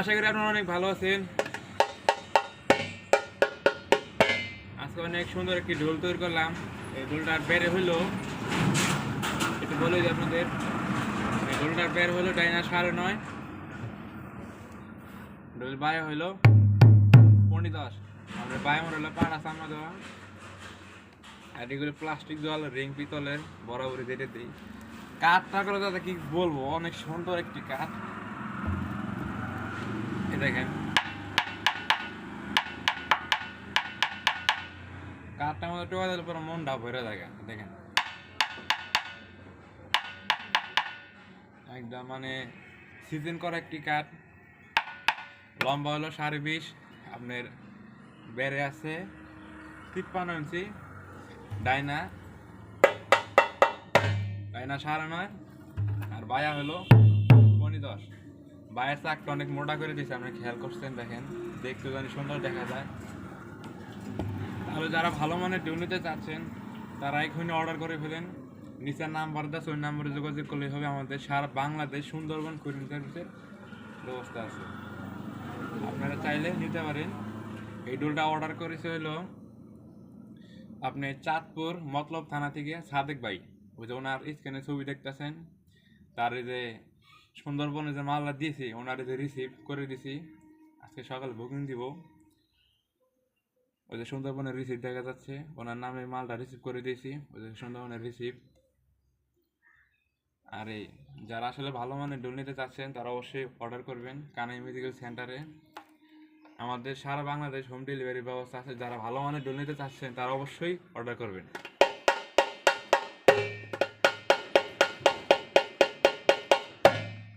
আশা করি আপনারা অনেক ভালো আছেন। আজকে অনেক সুন্দর একটি ঢোল তৈরি করলাম। এই ঢোলটার বেড়ে হইল। একটু বলে আপনাদের। এই বের হলো ডাইনা নয়। ঢোল বায়ে হইল পনেরো দশ। আমাদের বায়ে আমার হলো পাড়া সামনা দেওয়া। আর এগুলো প্লাস্টিক জল, রিং পিতলের, বরাবরই যেটা দিই। কাঠটা করে দাদা কি বলব, অনেক সুন্দর একটি কাঠ। এ দেখেন। কাঠটা মধ্যে টোকা দিলে পরে মনটা ভরে থাকে দেখেন। একদম মানে সিজন করা একটি কাঠ লম্বা হলো সাড়ে বিশ, আপনার বেড়ে আছে তিপ্পান্ন ইঞ্চি, ডাইনা ডাইনা সাড়ে নয়, আর বায়া হলো পনি দশ। বায়ের চাকটা অনেক মোটা করে দিয়েছে আপনি খেয়াল করছেন, দেখেন, দেখতে জানি সুন্দর দেখা যায়। তাহলে যারা ভালো মানের ডিউ নিতে চাচ্ছেন, তারা এখনই অর্ডার করে ফেলেন। নিচের নাম্বার দেয় ওই নাম্বারে যোগাযোগ করলে হবে আমাদের সারা বাংলাদেশ সুন্দরবন কুরিয়ার সার্ভিসের ব্যবস্থা আছে। আপনারা চাইলে নিতে পারেন। এই ডোলটা অর্ডার করেছে হলো আপনি চাঁদপুর মতলব থানা থেকে সাদেক ভাই। ওই যে ওনার স্ক্যানে ছবি দেখতেছেন। তার যে সুন্দরবনে যে মালটা দিয়েছি, ওনার যে রিসিভ করে দিছি। আজকে সকালে বুকিং দিব। ওই যে সুন্দরবনের রিসিভ দেখা যাচ্ছে। ওনার নামে মালটা রিসিভ করে দিয়েছি। ওই যে সুন্দরবনের রিসিভ আর এই যারা আসলে ভালো মানের ডোল নিতে চাচ্ছেন, তারা অবশ্যই অর্ডার করবেন কানাই মেডিকেল সেন্টারে আমাদের সারা বাংলাদেশ হোম ডেলিভারি ব্যবস্থা আছে, যারা ভালো মানের ডোল নিতে চাচ্ছেন, তারা অবশ্যই অর্ডার করবেন।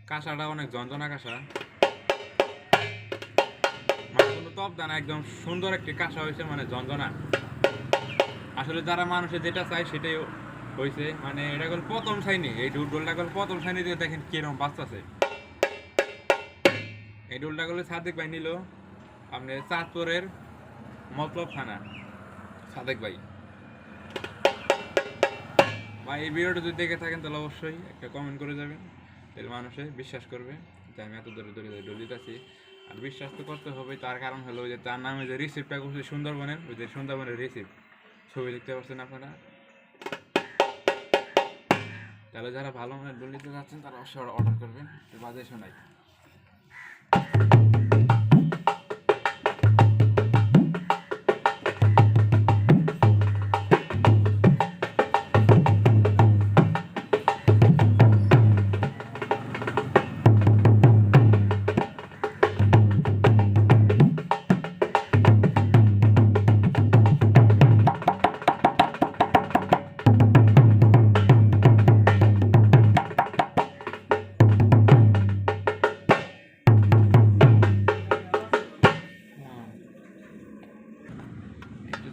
কাঁসাটা অনেক যন্ত্রণা কাঁসা। মানে টপ দানা, একদম সুন্দর একটি কাঁসা হয়েছে মানে যন্ত্রণা। আসলে যারা মানুষের যেটা চায়, সেটাই হয়েছে মানে এটা গেল প্রথম শ্রেণি এই ডোলটা গেল প্রথম শ্রেণি দিয়ে দেখেন কীরকম বাঁচতেছে এই ডোলটা গেলে সাদেক ভাই নিল, আপনি চাঁদপুরের মতলব থানা সাদেক ভাই। ভাই, এই ভিডিওটা যদি দেখে থাকেন তাহলে অবশ্যই একটা কমেন্ট করে যাবেন, তাহলে মানুষে বিশ্বাস করবে যে আমি এত দূরে দূরে দলিত আছি আর বিশ্বাস তো করতে হবে, তার কারণ হলো যে তার নামে যে রিসিপ্টটা করছে সুন্দরবনের, ওই যে সুন্দরবনের রিসিপ্ট ছবি দেখতে পাচ্ছেন আপনারা? তাহলে যারা ভালো মানের দলিতে যাচ্ছেন তারা অবশ্যই অর্ডার করবেন। বাজে শোনাই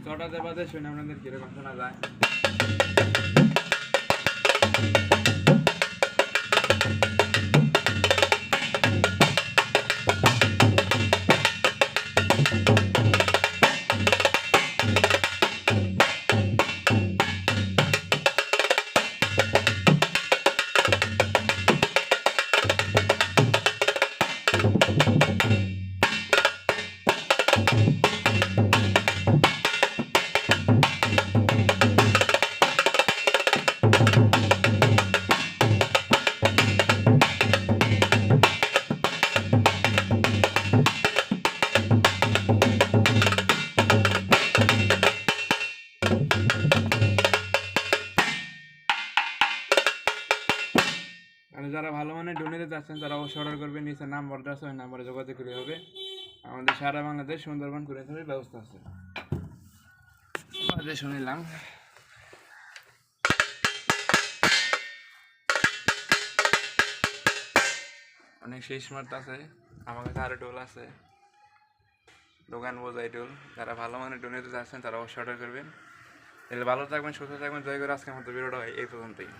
চটাতে বাজে শুনে আপনাদের কীরকম শোনা যায়। যারা ভালো মানের ডোনেতে যাচ্ছেন তারা অবশ্যই অর্ডার করবেন। নিচে নাম্বার আছে, ওই নাম্বারে যোগাযোগ করে হবে। আমাদের সারা বাংলাদেশ সুন্দরবন করে থাকার ব্যবস্থা আছে। বাজে শুনিলাম অনেক সেই স্মার্ট আছে। আমার কাছে আরও টোল আছে। দোকান বোঝাই টোল যারা ভালো মানের ডোনেতে যাচ্ছেন তারা অবশ্যই অর্ডার করবেন। তাহলে ভালো থাকবেন, সুস্থ থাকবেন। জয় করে আজকে আমাদের ভিডিওটা হয় এই পর্যন্তই।